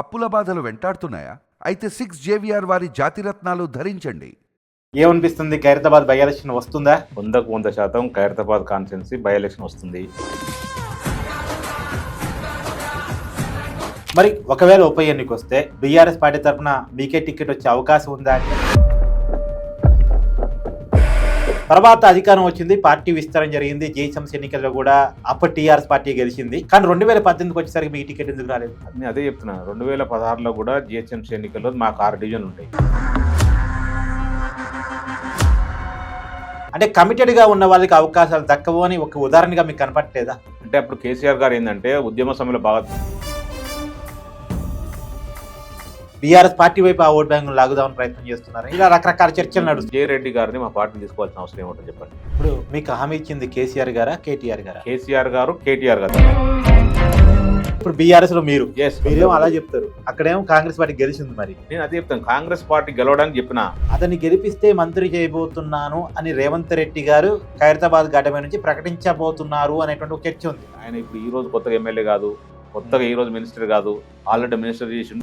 అప్పుల బాధలు వెంటాడుతున్నాయా? అయితే సిక్స్ జేవిఆర్ వారి జాతిరత్నాలు ధరించండి. ఏమనిపిస్తుంది? ఖైరతాబాద్ బై ఎలక్షన్ వస్తుందా? వందకు వంద శాతం ఖైరతాబాద్ కాన్స్టిట్యున్సీ బై ఎలక్షన్ వస్తుంది. మరి ఒకవేళ ఉప ఎన్నిక వస్తే బీఆర్ఎస్ పార్టీ తరఫున మీకే టికెట్ వచ్చే అవకాశం ఉందా? అంటే తర్వాత అధికారం వచ్చింది పార్టీ విస్తరణ జరిగింది జీహెచ్ఎంసీ ఎన్నికల్లో కూడా అప్పటి టీఆర్ఎస్ పార్టీ గెలిచింది. కానీ రెండు వేల పద్దెనిమిదికి వచ్చేసరికి మీకు టికెట్ ఎందుకు రాలేదు? నేను అదే చెప్తున్నా. రెండు వేల పదహారులో కూడా జిహెచ్ఎంసీ ఎన్నికల్లో మాకు ఆరు డివిజన్లు ఉంటాయి. అంటే కమిటెడ్గా ఉన్న వాళ్ళకి అవకాశాలు దక్కవు అని ఒక ఉదాహరణగా మీకు కనపట్టలేదా అంటే అప్పుడు కేసీఆర్ గారు ఏంటంటే ఉద్యమ సమయంలో బాగా బీఆర్ఎస్ పార్టీ వైపు ఆ ఓట్ బ్యాంక్ లాగుదామని ప్రయత్నం చేస్తున్నారు. ఇలా రకరకాల చర్చలు నడుస్తుంది జే రెడ్డి గారిని మా పార్టీని తీసుకోవాల్సిన అవసరం ఏమిటో చెప్పండి? ఇప్పుడు మీకు హామీ ఇచ్చింది కేసీఆర్ గారా కేటీఆర్ గారా? కేసీఆర్ గారు కేటీఆర్ గారు. ఇప్పుడు బీఆర్ఎస్లో మీరు. Yes. మీరేమో అలా చెప్తారు. అక్కడేమో కాంగ్రెస్ పార్టీ గెలిచింది మరి. నేను అదే చెప్తాను. కాంగ్రెస్ పార్టీ గెలవడానికి చెప్పిన. అతన్ని గెలిపిస్తే మంత్రి చేయబోతున్నాను అని రేవంత్ రెడ్డి గారు ఖైరతాబాద్ ఘటమే నుంచి ప్రకటించబోతున్నారు అనేటువంటి ఒక చర్చ ఉంది. ఆయన ఇప్పుడు ఈ రోజు కొత్తగా ఎమ్మెల్యే కాదు. కొత్తగా ఈ రోజు మినిస్టర్ కాదు ఆల్రెడీ మినిస్టర్ చేసి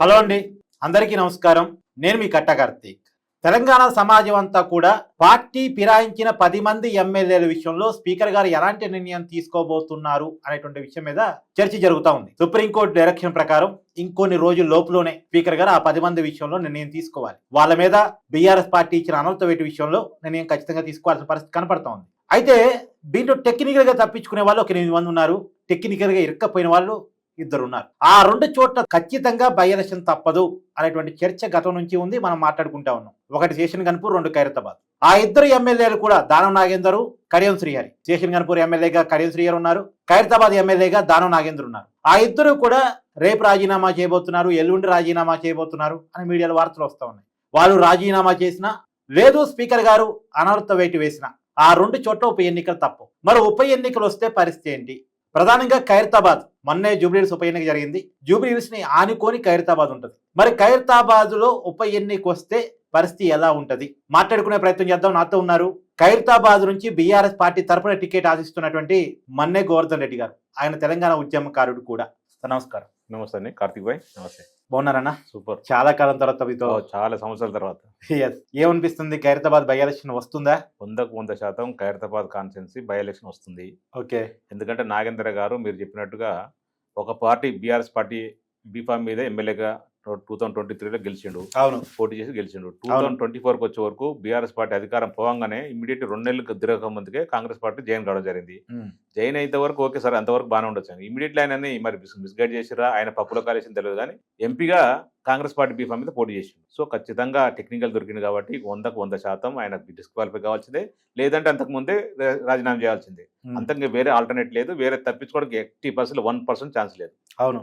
హలో అండి అందరికీ నమస్కారం. నేను మీ కట్ట కార్తీక్. తెలంగాణ సమాజం అంతా కూడా పార్టీ ఫిరాయించిన పది మంది ఎమ్మెల్యేల విషయంలో స్పీకర్ గారు ఎలాంటి నిర్ణయం తీసుకోబోతున్నారు అనేటువంటి విషయం మీద చర్చ జరుగుతూ ఉంది. సుప్రీంకోర్టు డైరెక్షన్ ప్రకారం ఇంకొన్ని రోజుల లోపులోనే స్పీకర్ గారు ఆ పది మంది విషయంలో నిర్ణయం తీసుకోవాలి. వాళ్ళ మీద బీఆర్ఎస్ పార్టీ ఇచ్చిన అనంతవేటి విషయంలో నిర్ణయం ఖచ్చితంగా తీసుకోవాల్సిన పరిస్థితి కనపడతా ఉంది. అయితే దీంట్లో టెక్నికల్గా తప్పించుకునే వాళ్ళు ఒక ఎనిమిది మంది ఉన్నారు. టెక్నికల్గా ఇరక్కపోయిన వాళ్ళు ఇద్దరు ఉన్నారు. ఆ రెండు చోట్ల ఖచ్చితంగా బై తప్పదు అనేటువంటి చర్చ గతం నుంచి ఉంది. మనం మాట్లాడుకుంటా ఉన్నాం. ఒకటి శేషన్ గన్పూర్ రెండు ఖైరతాబాద్. ఆ ఇద్దరు ఎమ్మెల్యేలు కూడా దానం నాగేందరు కడియం శ్రీహరి. శేషన్ గన్పూర్ ఎమ్మెల్యేగా కడియం శ్రీహరి ఉన్నారు. ఖైరతాబాద్ ఎమ్మెల్యేగా దానం నాగేందర్ ఉన్నారు. ఆ ఇద్దరు కూడా రేపు రాజీనామా చేయబోతున్నారు. ఎల్లుండి రాజీనామా చేయబోతున్నారు అని మీడియాలో వార్తలు వస్తూ ఉన్నాయి. వాళ్ళు రాజీనామా చేసినా లేదు స్పీకర్ గారు అనర్థ వేటు వేసిన ఆ రెండు చోట్ల ఉప ఎన్నికలు తప్పు. మరి ఉప ఎన్నికలు వస్తే పరిస్థితి ఏంటి? ప్రధానంగా ఖైరతాబాద్. మొన్నే జూబ్లీహిల్స్ ఉప ఎన్నిక జరిగింది. జూబ్లీహిల్స్ని ఆనుకొని ఖైరతాబాద్ ఉంటుంది. మరి ఖైరతాబాద్లో ఉప ఎన్నిక వస్తే పరిస్థితి ఎలా ఉంటది? మాట్లాడుకునే ప్రయత్నం చేద్దాం. నాతో ఉన్నారు ఖైరతాబాద్ నుంచి బీఆర్ఎస్ పార్టీ తరపున టికెట్ ఆశిస్తున్నటువంటి మన్నే గోవర్ధన్ రెడ్డి గారు. ఆయన తెలంగాణ ఉద్యమకారుడు కూడా. నమస్కారం. నమస్తే అండి. కార్తిక్ భాయ్. నమస్తే. బాగున్నారన్నా? సూపర్. చాలా కాలం తర్వాత మీతో చాలా సంవత్సరాల తర్వాత. ఏమనిపిస్తుంది? ఖైరతాబాద్ బై ఎలక్షన్ వస్తుందా? వందకు వంద శాతం ఖైరతాబాద్ కాన్స్టిట్యున్సీ బై ఎలక్షన్ వస్తుంది. ఓకే. ఎందుకంటే నాగేంద్ర గారు మీరు చెప్పినట్టుగా ఒక పార్టీ బీఆర్ఎస్ పార్టీ బీఫామ్ మీద ఎమ్మెల్యేగా టూ థౌసండ్ ట్వంటీ త్రీలో గెలిచిండు. అవును. పోటీ చేసి గెలిచిండు. టూ థౌసండ్ ట్వంటీ ఫోర్కి వచ్చే వరకు బీఆర్ఎస్ పార్టీ అధికారం పోవంగానే ఇమీడియట్ రెండు నెలలకు తిరగక ముందుకే కాంగ్రెస్ పార్టీ జైన్ కావడం జరిగింది. జైన్ అయితే వరకు ఓకే సార్ అంతవరకు బాగానే ఉండొచ్చు ఇమీడియట్లీ ఆయన మరి మిస్గైడ్ చేసిరా ఆయన పప్పులో కాలేసిన తెలియదు కానీ ఎంపీగా కాంగ్రెస్ పార్టీ బీఫామ్ మీద పోటీ చేసిండు. సో ఖచ్చితంగా టెక్నికల్ దొరికింది కాబట్టి వందకు వంద శాతం ఆయన డిస్క్వాలిఫై కావాల్సిందే. లేదంటే అంతకు ముందే రాజీనామా చేయాల్సిందే. అంతకు వేరే ఆల్టర్నేట్ లేదు వేరే తప్పించుకోవడానికి eighty percent one percent chance లేదు. అవును.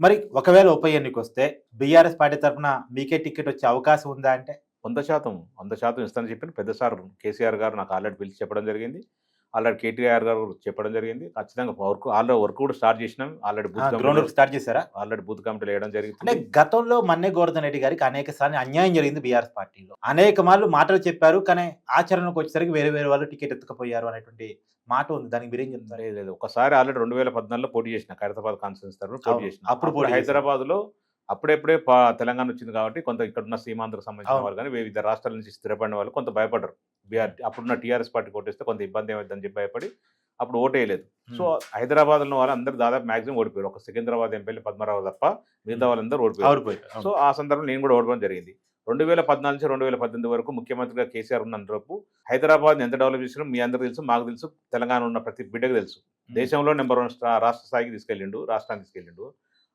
మరి ఒకవేళ ఉప ఎన్నిక వస్తే బీఆర్ఎస్ పార్టీ తరఫున మీకే టికెట్ వచ్చే అవకాశం ఉందా అంటే? వంద శాతం వంద శాతం ఇస్తానని చెప్పిన పెద్ద సార్ కేసీఆర్ గారు నాకు ఆల్రెడీ పిలిచి చెప్పడం జరిగింది. ఆల్రెడీ కేటీఆర్ గారు చెప్పడం జరిగింది. ఖచ్చితంగా వర్క్ ఆల్రెడీ వర్క్ కూడా స్టార్ట్ చేసినాం. ఆల్రెడీ బూత్ గ్రౌండ్ స్టార్ట్ చేశారా? ఆల్రెడీ బూత్ కమిటీలు వేయడం అంటే జరిగింది గతంలో మన్నే గోవర్ధన్ రెడ్డి గారికి అనేక సార్లు అన్యాయం జరిగింది బీఆర్ఎస్ పార్టీలో. అనేక మార్లు మాటలు చెప్పారు కానీ ఆచరణకు వచ్చేసరికి వేరే వేరే వాళ్ళు టికెట్ ఎత్తుకపోయారు అనేటువంటి మాట ఉంది. దానికి మీరేం చెప్తారు లేదు ఒకసారి ఆల్రెడీ రెండు వేల పద్నాలుగులో పోటీ చేసిన ఖైరతాబాద్ కాన్ఫరెన్స్ తరఫున పోటీ చేసిన. అప్పుడు. హైదరాబాద్లో అప్పుడెప్పుడే తెలంగాణ వచ్చింది కాబట్టి కొంత ఇక్కడ ఉన్న సీమాంధ్రకు సంబంధించిన. వాళ్ళు కానీ వివిధ రాష్ట్రాల నుంచి స్థిరపడిన వాళ్ళు కొంత భయపడ్డారు. బీఆర్ అప్పుడున్న టీఆర్ఎస్ పార్టీ కొట్టేస్తే కొంత ఇబ్బంది ఏమైందని చెప్పి భయపడి అప్పుడు ఓటేయలేదు. సో హైదరాబాద్ ఉన్న వాళ్ళు అందరూ దాదాపు మాక్సిమం ఓడిపోయారు. ఒక సికింద్రాబాద్ ఎంపీ పద్మరావు తప్ప మిగతా వాళ్ళందరూ ఓడిపోయారు. సో ఆ సందర్భంలో నేను కూడా ఓడిపోవడం జరిగింది. రెండు వేల పద్నాలుగు నుంచి రెండు వేల పద్దెనిమిది వరకు ముఖ్యమంత్రిగా కేసీఆర్ ఉన్నంతవరకు హైదరాబాద్ ఎంత డెవలప్ చేసినా మీ అందరికీ తెలుసు మాకు తెలుసు తెలంగాణ ఉన్న ప్రతి బిడ్డకు తెలుసు. దేశంలో నెంబర్ వన్ రాష్ట్ర స్థాయికి తీసుకెళ్ళిండు రాష్ట్రానికి తీసుకెళ్ళిండు.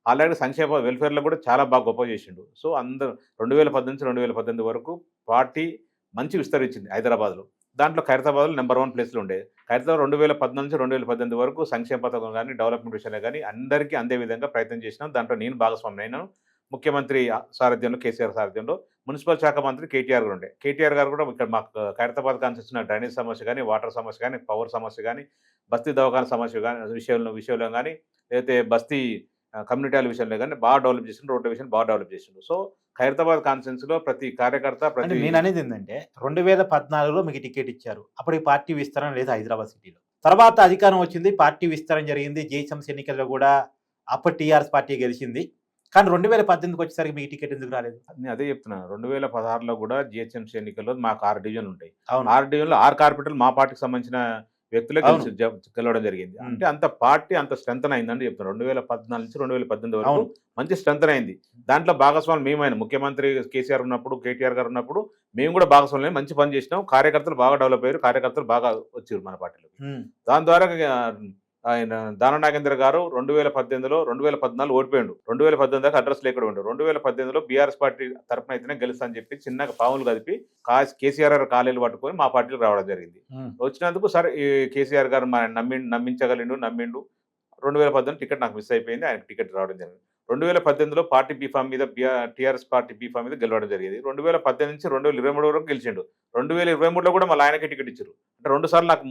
అలాగే సంక్షేమ వెల్ఫేర్లో కూడా చాలా బాగా గొప్ప చేసిండు. సో అందరు రెండు వేల పద్దెనిమిది నుంచి రెండు వేల పద్దెనిమిది వరకు పార్టీ మంచి విస్తరించింది హైదరాబాద్లో. దాంట్లో ఖైరతాబాద్లో నెంబర్ వన్ ప్లేస్లో ఉండే. ఖైరతాబాద్ రెండు వేల పద్నాలుగు నుంచి రెండు వేల పద్దెనిమిది వరకు సంక్షేమ పథకం కానీ డెవలప్మెంట్ విషయంలో కానీ అందరికీ అందే విధంగా ప్రయత్నం చేసినాం. దాంట్లో నేను భాగస్వామి అయినాను. ముఖ్యమంత్రి సారథ్యంలో కేసీఆర్ సారథ్యంలో. మున్సిపల్ శాఖ మంత్రి కేటీఆర్ గారు ఉండే. కేటీఆర్ గారు కూడా ఇక్కడ మాకు ఖైరతాబాద్ కాన్స్టిట్యూషన్ డ్రైనేజ్ సమస్య కానీ వాటర్ సమస్య కానీ పవర్ సమస్య కానీ బస్తీ దవాఖాన సమస్య కానీ విషయంలో విషయంలో కానీ లేకపోతే బస్తీ కమ్యూనిటీల విషయంలో కానీ బాగా డెవలప్ చేసిండు రోడ్ల విషయం బాగా డెవలప్ చేసిండు. సో ఖైరతాబాద్ కాన్స్టిట్యూన్స్లో ప్రతి కార్యకర్త ప్రతి నేను అనేది ఏంటంటే రెండు వేల పద్నాలుగులో మీకు టికెట్ ఇచ్చారు. అప్పుడు ఈ పార్టీ విస్తరణ లేదు హైదరాబాద్ సిటీలో. తర్వాత అధికారం వచ్చింది పార్టీ విస్తరణ జరిగింది. జేహెచ్ఎంసీ ఎన్నికల్లో కూడా అప్పటి టీఆర్ఎస్ పార్టీ గెలిచింది. కానీ రెండు వేల పద్దెనిమిదికి వచ్చేసరికి మీకు టికెట్ ఎందుకు రాలేదు? నేను అదే చెప్తున్నాను రెండు వేల పదహారులో కూడా జిహెచ్ఎంసీ ఎన్నికల్లో మాకు ఆరు డివిజన్లు ఉంటాయి. అవును. ఆరు డివిజన్లో ఆరు కార్పొరేటర్లు మా పార్టీకి సంబంధించిన వ్యక్తులే జ- గెలవడం జరిగింది. అంటే అంత పార్టీ అంత స్ట్రెంత్ అయిందని చెప్తున్నాను రెండు వేల పద్నాలుగు నుంచి రెండు వేల పద్దెనిమిది వరకు. మంచి స్ట్రెంత్ అయింది. దాంట్లో భాగస్వాములు మేమైన ముఖ్యమంత్రి కేసీఆర్ ఉన్నప్పుడు కేటీఆర్ గారు ఉన్నప్పుడు మేము కూడా భాగస్వాములు మంచి పని చేసినాం. కార్యకర్తలు బాగా డెవలప్ అయ్యారు. కార్యకర్తలు బాగా వచ్చారు మన పార్టీలో దాని ద్వారా ఆయన దాన నాగేంద్ర గారు రెండు వేల పద్దెనిమిదిలో రెండు వేల పద్నాలుగు ఓడిపోయాడు. రెండు వేల పద్దెనిమిది దాకా అడ్రస్ లేకుండా ఉండు. రెండు వేల పద్దెనిమిదిలో బీఆర్ఎస్ పార్టీ తరఫున అయితేనే గెలుస్తా అని చెప్పి చిన్నగా పాములు కలిపి కా- కేసీఆర్ గారు కాలేలు పట్టుకొని మా పార్టీలో రావడం జరిగింది. వచ్చినందుకు సరే ఈ కేసీఆర్ గారు మా నమ్మి నమ్మించగలిండు నమ్మిండు. రెండు వేల పద్దెనిమిది టికెట్ నాకు మిస్ అయిపోయింది. ఆయనకు టికెట్ రావడం జరిగింది. రెండు వేల పద్దెనిమిదిలో పార్టీ బీఫామ్ మీద టీఆర్ఎస్ పార్టీ బీఫామ్ మీద గెలవడం జరిగింది. రెండు వేల పద్దెనిమిది నుంచి రెండు వేల ఇరవై మూడు వరకు గెలిచిండు. రెండు వేల ఇరవై మూడులో కూడా మళ్ళీ ఆయనకే టికెట్ ఇచ్చారు. అంటే రెండు సార్లు నాకు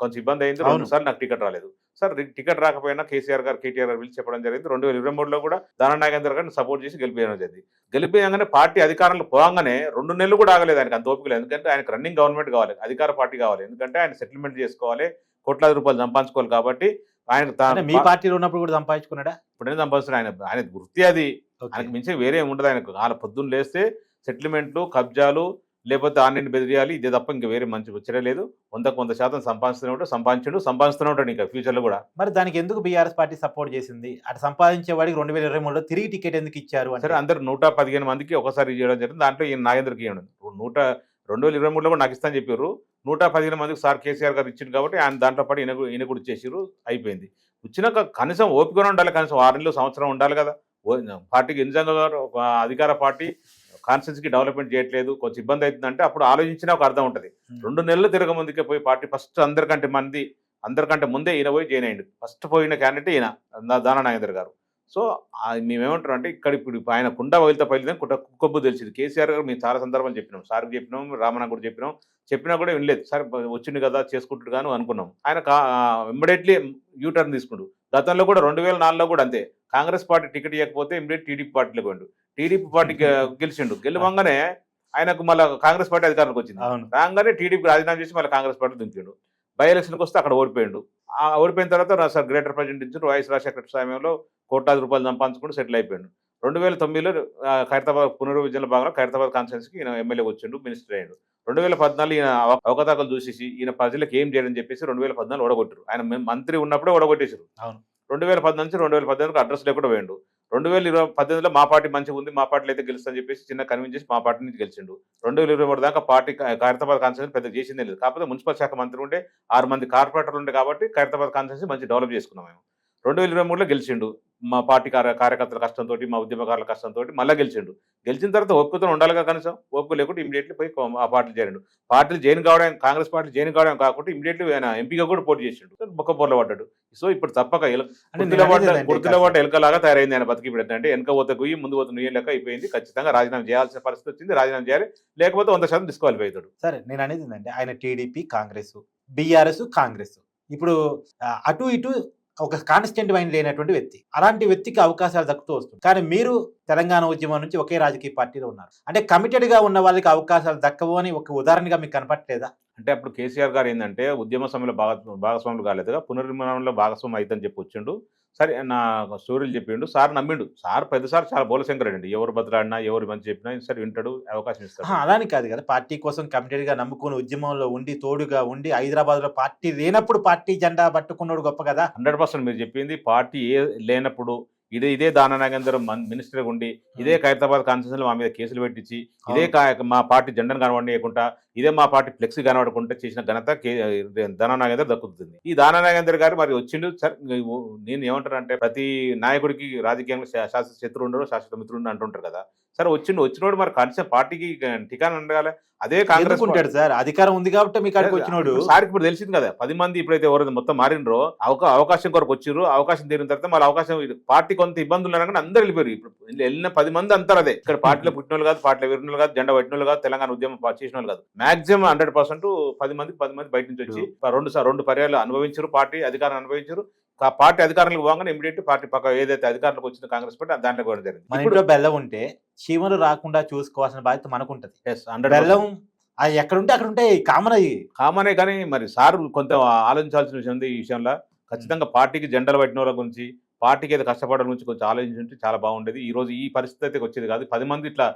కొంచెం ఇబ్బంది అయింది. అవును. సార్లు నాకు టికెట్ రాలేదు. సార్ టికెట్ రాకపోయినా కేసీఆర్ గారు కేటీఆర్ గారు పిలిచి చెప్పడం జరిగింది. రెండు వేల ఇరవై మూడులో కూడా దానా నాగేంద్ర గారిని సపోర్ట్ చేసి గెలిపించడం జరిగింది. గెలిపోయంగానే పార్టీ అధికారంలో పోగానే రెండు నెలలు కూడా ఆగలేదు ఆయనకు అంత ఓపిక లేదు. ఎందుకంటే ఆయనకు రన్నింగ్ గవర్నమెంట్ కావాలి అధికార పార్టీ కావాలి. ఎందుకంటే ఆయన సెటిల్మెంట్ చేసుకోవాలి కోట్లాది రూపాయలు సంపాదించుకోవాలి కాబట్టి ఆయన మీ పార్టీలో ఉన్నప్పుడు కూడా సంపాదించుకున్నాడా? ఇప్పుడే సంపాదిస్తారు ఆయన? ఆయన వృత్తి అది. ఆయనకు మించి వేరే ఉండదు ఆయనకు. వాళ్ళ పొద్దున్న లేస్తే సెటిల్మెంట్లు కబ్జాలు లేకపోతే ఆన్లైన్ బెదిరియాలి ఇదే తప్ప ఇంకా వేరే మంచి వచ్చరే లేదు. వందకు వంద శాతం సంపాదిస్తూనే ఉంటాడు సంపాదించడు సంపాదిస్తూనే ఉంటాడు ఇంకా ఫ్యూచర్లో కూడా. మరి దానికి ఎందుకు బీఆర్ఎస్ పార్టీ సపోర్ట్ చేసింది? అటు సంపాదించే వాడికి రెండు వేల ఇరవై మూడులో తిరిగి టికెట్ ఎందుకు ఇచ్చారు సరే అందరు నూట పదిహేను మందికి ఒకసారి చేయడం జరిగింది. దాంట్లో ఈయన నాగేంద్రకి ఇవ్వడం నూట రెండు వేల ఇరవై మూడులో కూడా నాకు ఇస్తాను చెప్పారు. నూట పదిహేను మందికి సార్ కేసీఆర్ గారు ఇచ్చింది కాబట్టి ఆయన దాంట్లో పడి ఈయన ఈయన కూడా ఇచ్చేసారు అయిపోయింది. వచ్చినాక కనీసం ఓపికనే ఉండాలి కనీసం ఆరు నెలలు సంవత్సరం ఉండాలి కదా. పార్టీకి ఒక అధికార పార్టీ కాన్స్టిట్యూన్సీకి డెవలప్మెంట్ చేయట్లేదు కొంచెం ఇబ్బంది అవుతుందంటే అప్పుడు ఆలోచించినా ఒక అర్థం ఉంటుంది. రెండు నెలలు తిరగ ముందుకే పోయి పార్టీ ఫస్ట్ అందరికంటే మంది అందరికంటే ముందే ఈయన పోయి జాయిన్ అయ్యిండు. ఫస్ట్ పోయిన క్యాండిడేట్ ఈయన దానా నాగేందర్ గారు. సో మేమేమంటారు అంటే ఇక్కడ ఇప్పుడు ఆయన కుండ వదిలితే పైలితే కుట్ట కుక్కబ్బు తెలిసింది. కేసీఆర్ గారు మేము చాలా సందర్భాలు చెప్పినాం. సార్కి చెప్పినాం రామన్న కూడా చెప్పినాం. చెప్పినా కూడా వినలేదు. సరే వచ్చింది కదా చేసుకుంటాడు కానీ అనుకున్నాం. ఆయన ఇమ్మీడియట్లీ యూటర్న్ తీసుకుండు. గతంలో కూడా రెండు వేల నాలుగులో కూడా అంతే. కాంగ్రెస్ పార్టీ టికెట్ ఇవ్వకపోతే ఇమ్మీడియట్ టీడీపీ పార్టీలో పోయిండు. టీడీపీ పార్టీకి గెలిచిండు. గెలవంగానే ఆయనకు మళ్ళీ కాంగ్రెస్ పార్టీ అధికారంలోకి వచ్చింది. రాగానే టీడీపీకి రాజీనామా చేసి మళ్ళీ కాంగ్రెస్ పార్టీ దింపిండు. బై ఎలక్షన్కి వస్తే అక్కడ ఓడిపోయిండు. ఆ ఓడిపోయిన తర్వాత సార్ గ్రేటర్ ప్రెసిడెంట్ ఇచ్చారు. వైఎస్ రాజశేఖర సమయంలో కోట్లాది రూపాయలు సంపాదించుకుంటూ సెటిల్ అయిపోయాడు. రెండు వేల తొమ్మిదిలో ఖైరతాబాద్ పునర్విజన భాగంలో ఖైరతాబాద్ కాన్స్టిట్యూన్సీకి ఈయన ఎమ్మెల్యే వచ్చిండు మినిస్టర్ అయ్యాడు. రెండు వేల పద్నాలుగు ఈయన అవ- అవకతవకలు చూసేసి ఈయన ప్రజలకు ఏం చేయడం చెప్పేసి రెండు వేల పద్నాలుగు ఓడగొట్టారు. ఆయన మంత్రి ఉన్నప్పుడే ఓడగొట్టేశారు అవును. రెండు వేల పద్నాలుగు నుంచి రెండు వేల పద్దెనిమిదికి అడ్రస్ లేకుండా పోయిండు. రెండు వేల ఇరవై పద్దెనిమిదిలో మా పార్టీ మంచిగా ఉంది మా పార్టీలో అయితే గెలుస్తా అని చెప్పేసి చిన్న కన్విన్స్ చేసి మా పార్టీ నుంచి గెలిచిండు. రెండు వేల ఇరవై మూడు దాకా పార్టీ ఖైరతాబాద్ కాన్స్టిట్యూన్సీ పెద్ద చేసిందే లేదు. కాకపోతే మున్సిపల్ శాఖ మంత్రి ఉంటే ఆరు మంది కార్పొరేటర్లు ఉండే కాబట్టి ఖైరతాబాద్ కాన్స్టిట్యూన్సీ మంచి డెవలప్ చేసుకున్నాం మేము. రెండు వేల ఇరవై మూడులో గెలిచిండు. మా పార్టీ కార్య కార్యకర్తల కష్టంతో మా ఉద్యమకారుల కష్టంతో మళ్ళీ గెలిచిండు. గెలిచిన తర్వాత ఓపికతో ఉండాలిగా కనీసం. ఓపిక లేకుంటే ఇమీడియట్లీ పోయి ఆ పార్టీలు చేరిండు. పార్టీలు జైన్ కావడం కాంగ్రెస్ పార్టీ జైన్ కావడం కాకుండా ఇమీడియట్లీ ఆయన ఎంపీగా కూడా పోటీ చేసిండు. బొక్క బొర్ల పడ్డాడు. సో ఇప్పుడు తప్పక గుర్తులో పడ్డ పడ్డ ఎలకలాగా తయారైంది ఆయన బతికి ఇప్పుడు అంటే వెనక పోతే గుయ్యి ముందు పోతే నుయ్యి లెక్క అయిపోయింది. ఖచ్చితంగా రాజీనామా చేయాల్సిన పరిస్థితి వచ్చింది. రాజీనామా చేయాలి. లేకపోతే వంద శాతం డిస్క్వాలిఫై అవుతాడు. సరే నేను అనేది ఏంటంటే ఆయన టీడీపీ కాంగ్రెస్ బీఆర్ఎస్ కాంగ్రెస్. ఇప్పుడు అటు ఇటు ఒక కాన్స్టెంట్ మైండ్ లేనటువంటి వ్యక్తి. అలాంటి వ్యక్తికి అవకాశాలు దక్కుతూ వస్తుంది. కానీ మీరు తెలంగాణ ఉద్యమం నుంచి ఒకే రాజకీయ పార్టీలో ఉన్నారు. అంటే కమిటెడ్గా ఉన్న వాళ్ళకి అవకాశాలు దక్కవు అని ఒక ఉదాహరణగా మీకు కనపట్టలేదా అంటే అప్పుడు కేసీఆర్ గారు ఏంటంటే ఉద్యమ సమయంలో భాగ భాగస్వాములు కాలేదుగా పునర్నిర్మాణంలో భాగస్వామి అవుతుందని చెప్పి వచ్చిండు. సరే నా స్టోరీలు చెప్పిండు సార్ నమ్మిండు. సార్ పెద్దసారి చాలా బోలశంకర్ అండి ఎవరు బతలాడినా ఎవరు మంచి చెప్పినా సరే వింటాడు అవకాశం ఇస్తాడు. అలాని కాదు కదా. పార్టీ కోసం కమిటెడ్గా నమ్ముకుని ఉద్యమంలో ఉండి తోడుగా ఉండి హైదరాబాద్లో పార్టీ లేనప్పుడు పార్టీ జెండా పట్టుకున్నాడు గొప్ప కదా. హండ్రెడ్ పర్సెంట్ మీరు చెప్పింది. పార్టీ ఏ లేనప్పుడు ఇదే ఇదే దాన నాగేందర్ మినిస్టర్ ఉండి ఇదే ఖైరతాబాద్ కాన్స్టిట్యూన్సీలో మా మీద కేసులు పెట్టించి ఇదే మా పార్టీ జెండాను కనబడకుండా ఇదే మా పార్టీ ఫ్లెక్సీ కనబడకుండా చేసిన ఘనత దానా నాగేందర్ దక్కుతుంది. ఈ దానా నాగేందర్ గారు మరి వచ్చిండు సార్ నేను ఏమంటానంటే ప్రతి నాయకుడికి రాజకీయంలో శాశ్వత శత్రువు ఉండడు శాశ్వత మిత్రుడు అంటుంటారు కదా. సరే వచ్చిండు వచ్చినోడు మరి కనీసం పార్టీకి టికాన్ ఉండగాలి. అదే కాంగ్రెస్ ఉంటాడు సార్? అధికారం ఉంది కాబట్టి మీకు అక్కడికి వచ్చినోడు. సార్కి ఇప్పుడు తెలిసింది కదా పది మంది ఇప్పుడైతే ఎవరైతే మొత్తం మారినరో అవకా అవకాశం కొరకు వచ్చిర్రు అవకాశం తీరిన తర్వాత మళ్ళీ అవకాశం పార్టీ కొంత ఇబ్బందులు కానీ అందరు వెళ్ళిపోయారు. ఇప్పుడు వెళ్ళిన పది మంది అంతా అదే. ఇక్కడ పార్టీలో పుట్టిన వాళ్ళు కాదు పార్టీలో విరిన వాళ్ళు కాదు జెండా పట్టిన వాళ్ళు కాదు తెలంగాణ ఉద్యమం చేసిన వాళ్ళు కాదు. మాక్సిమం హండ్రెడ్ పర్సెంట్ పది మంది పది మంది బయట నుంచి వచ్చి రెండు సా- రెండు పర్యాలు అనుభవించారు పార్టీ అధికారం అనుభవించారు. ఆ పార్టీ అధికారంలోకి పోగానే ఇమీడియట్ పార్టీ పక్క ఏదైతే అధికారంలోకి వచ్చిందో కాంగ్రెస్ పార్టీ దాంట్లో కూడా జరిగింది. మన ఇంట్లో బెల్లం ఉంటే చీమలు రాకుండా చూసుకోవాల్సిన బాధ్యత మనకుంటది. బెల్లం అది ఎక్కడ ఉంటే అక్కడ ఉంటే కామన్ అయ్యి. కామనే కానీ మరి సార్ కొంత ఆలోచించాల్సిన విషయం ఉంది ఈ విషయంలో. ఖచ్చితంగా పార్టీకి జెండలు పట్టిన వాళ్ళ గురించి పార్టీకి ఏదో కష్టపడడం నుంచి కొంచెం ఆలోచించుంటే చాలా బాగుండేది. ఈ రోజు ఈ పరిస్థితి అయితే వచ్చేది కాదు. పది మంది ఇట్లా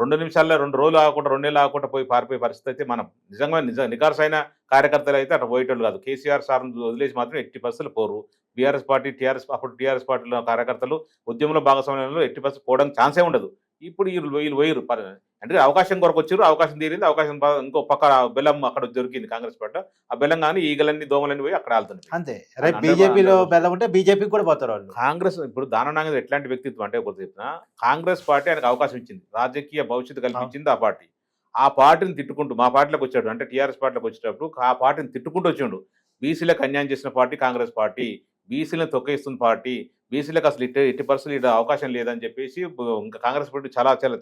రెండు నిమిషాల్లో రెండు రోజులు ఆగకుండా రెండు నెలలు ఆగకుండా పోయి పారిపోయే పరిస్థితి అయితే మనం నిజంగా నిజ నికార్సైన కార్యకర్తలు అయితే అట్లా పోయేటోళ్ళు కాదు. కేసీఆర్ సార్ని వదిలేసి మాత్రం ఎట్టి పరిస్థితులు పోరు. బీఆర్ఎస్ పార్టీ టీఆర్ఎస్ అప్పుడు టీఆర్ఎస్ పార్టీలో కార్యకర్తలు ఉద్యమంలో భాగస్వామ్యంలో ఎట్టి పరిస్థితి పోవడానికి ఛాన్సే ఉండదు. ఇప్పుడు వీళ్ళు వీళ్ళు పోయిరు పరి- అంటే అవకాశం కొరకు వచ్చారు అవకాశం తీరింది అవకాశం ఇంకో పక్క బెల్లం అక్కడ దొరికింది కాంగ్రెస్ పార్టీ ఆ బెల్లం కానీ ఈగలన్నీ దోమలన్నీ పోయి అక్కడ వెళ్తున్నాయి అంతే. రేపు బీజేపీలో బెల్లం ఉంటే బీజేపీకి కూడా పోతారు వాళ్ళు. కాంగ్రెస్ ఇప్పుడు దాననాగర్ ఎట్లాంటి వ్యక్తిత్వం అంటే ఒకటి చెప్పిన కాంగ్రెస్ పార్టీ ఆయనకు అవకాశం ఇచ్చింది. రాజకీయ భవిష్యత్తు కల్పించింది ఆ పార్టీ. ఆ పార్టీని తిట్టుకుంటూ మా పార్టీలోకి వచ్చాడు. అంటే టీఆర్ఎస్ పార్టీలోకి వచ్చేటప్పుడు ఆ పార్టీని తిట్టుకుంటూ వచ్చిండు. బీసీలకు అన్యాయం చేసిన పార్టీ కాంగ్రెస్ పార్టీ. బీసీలను తొక్కేస్తున్న పార్టీ. బీసీలకు అసలు ఇట్టి ఇట్టి పరిస్థితులు ఇక్కడ అవకాశం లేదని చెప్పేసి ఇంకా కాంగ్రెస్ పార్టీ చాలా చాలా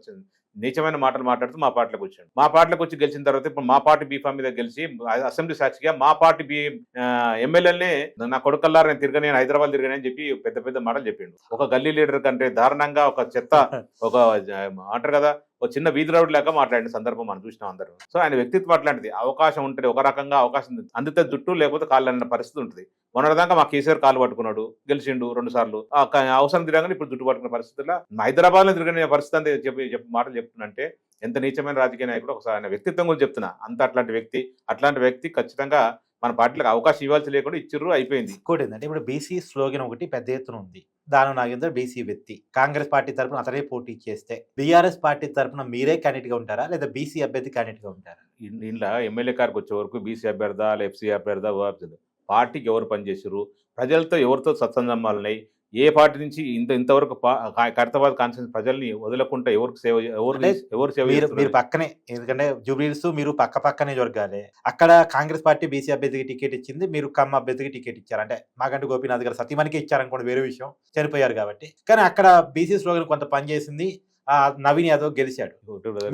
నీచమైన మాటలు మాట్లాడుతూ మా పార్టీలోకి వచ్చాడు. మా పార్టీలోకి వచ్చి గెలిచిన తర్వాత ఇప్పుడు మా పార్టీ బీఫామ్ మీద గెలిచి అసెంబ్లీ సాక్షిగా మా పార్టీ బీ ఎమ్మెల్యేలని నా కొడుకల్లా నేను తిరగని నేను హైదరాబాద్ తిరగని అని చెప్పి పెద్ద పెద్ద మాటలు చెప్పిండు. ఒక గల్లీ లీడర్ కంటే దారుణంగా ఒక చెత్త ఒక అంటారు కదా ఒక చిన్న వీధి రౌడ్ లాగా మాట్లాడిన సందర్భం మనం చూసినాం అందరూ. సో ఆయన వ్యక్తిత్వం అట్లాంటిది. అవకాశం ఉంటుంది ఒక రకంగా అవకాశం అందితే జుట్టు లేకపోతే కాళ్ళు అన్న పరిస్థితి ఉంటుంది. మొన్నటిదాకా మా కేసీఆర్ కాలు పట్టుకున్నాడు గెలిచిండు రెండు సార్లు. ఆ అవసరం తిరగానే ఇప్పుడు జుట్టు పట్టుకున్న పరిస్థితుల్లో హైదరాబాద్లో తిరగని పరిస్థితి అంతే చెప్పి చెప్పి మాటలు చెప్తున్నంటే ఎంత నీచమైన రాజకీయ నాయకుడు ఒకసారి ఆయన వ్యక్తిత్వం కూడా చెప్తున్నా. అంత అట్లాంటి వ్యక్తి అట్లాంటి వ్యక్తి ఖచ్చితంగా మన పార్టీలకు అవకాశం ఇవ్వాల్సి లేకుండా ఇచ్చిర్రు అయిపోయింది. ఇంకోటి ఏంటంటే ఇప్పుడు బీసీ స్లోగన్ ఒకటి పెద్ద ఎత్తున ఉంది. దానం నాగేందర్ బీసీ వ్యక్తి. కాంగ్రెస్ పార్టీ తరపున అతనే పోటీ చేస్తే బీఆర్ఎస్ పార్టీ తరపున మీరే క్యాండిడేట్గా ఉంటారా? లేదా బీసీ అభ్యర్థి క్యాండిడేట్గా ఉంటారా? ఇంట్లో ఎమ్మెల్యే కారికి వచ్చే వరకు బీసీ అభ్యర్థా ఎఫ్సీ అభ్యర్థా పార్టీకి ఎవరు పనిచేసారు ప్రజలతో ఎవరితో సత్సంగమాలు ఉన్నాయి? ఏ పార్టీ నుంచి ఇంత ఇంతవరకు ఖైరతాబాద్ కాన్స్టిట్యూన్స్ ప్రజల్ని వదలకుండా ఎవరికి సేవ ఎవరు ఎవరు సేవ మీరు? పక్కనే ఎందుకంటే జూబ్లీస్ మీరు పక్క పక్కనే జరగాలి. అక్కడ కాంగ్రెస్ పార్టీ బీసీ అభ్యర్థికి టికెట్ ఇచ్చింది మీరు కమ్మ అభ్యర్థికి టికెట్ ఇచ్చారు. అంటే మాకంటే గోపీనాథ్ గారు సతీమణికి ఇచ్చారనుకోండి వేరే విషయం చనిపోయారు కాబట్టి. కానీ అక్కడ బీసీ స్లోగన్ కొంత పనిచేసింది ఆ నవీన్ యాదవ్ గెలిచాడు.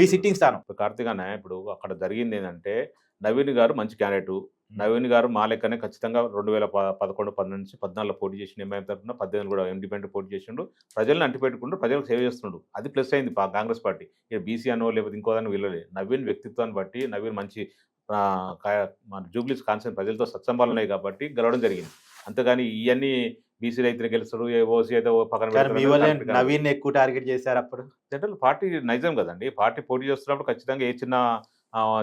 మీ సిట్టింగ్ స్థానం. కార్తీక్ అన్న ఇప్పుడు అక్కడ జరిగింది ఏంటంటే నవీన్ గారు మంచి క్యాండిడేట్ నవీన్ గారు మా లెక్కనే ఖచ్చితంగా రెండు వేల పదకొండు పన్నెండు నుంచి పద్నాలుగులో పోటీ చేసిన ఎంఐఎం తరఫున పద్దెనిమిది కూడా ఇండిపెండెంట్ పోటీ చేసిండు. ప్రజలను అంటిపెట్టుకుంటూ ప్రజలకు సేవ చేస్తుండు. అది ప్లస్ అయింది కాంగ్రెస్ పార్టీ. ఇక బీసీ అనో లేకపోతే ఇంకో దాన్ని వీళ్ళలే. నవీన్ వ్యక్తిత్వాన్ని బట్టి నవీన్ మంచి మన జూబ్లీస్ కాన్సెన్ ప్రజలతో సత్సంబాలు ఉన్నాయి కాబట్టి గెలవడం జరిగింది. అంతేగాని ఇవన్నీ బీసీలు అయితే గెలుస్తాడు ఏ ఓసీ అయితే పక్కన. నవీన్ ఎక్కువ టార్గెట్ చేశారు అప్పుడు? జనరల్ పార్టీ నైజం కదండి. పార్టీ పోటీ చేస్తున్నప్పుడు ఖచ్చితంగా ఏ చిన్న